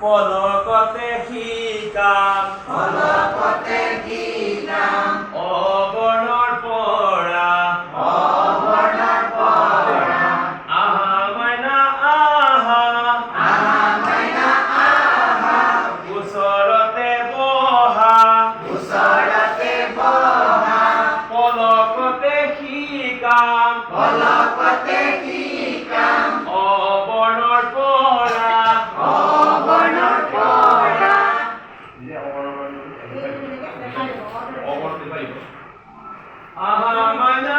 পলকতে শিকাম অবৰ্ণৰ পৰা আহা মাইনা আহা। ওচৰতে বহা। ওচৰতে পলকতে শিকাম অবৰ্ণৰ আহা মাইনা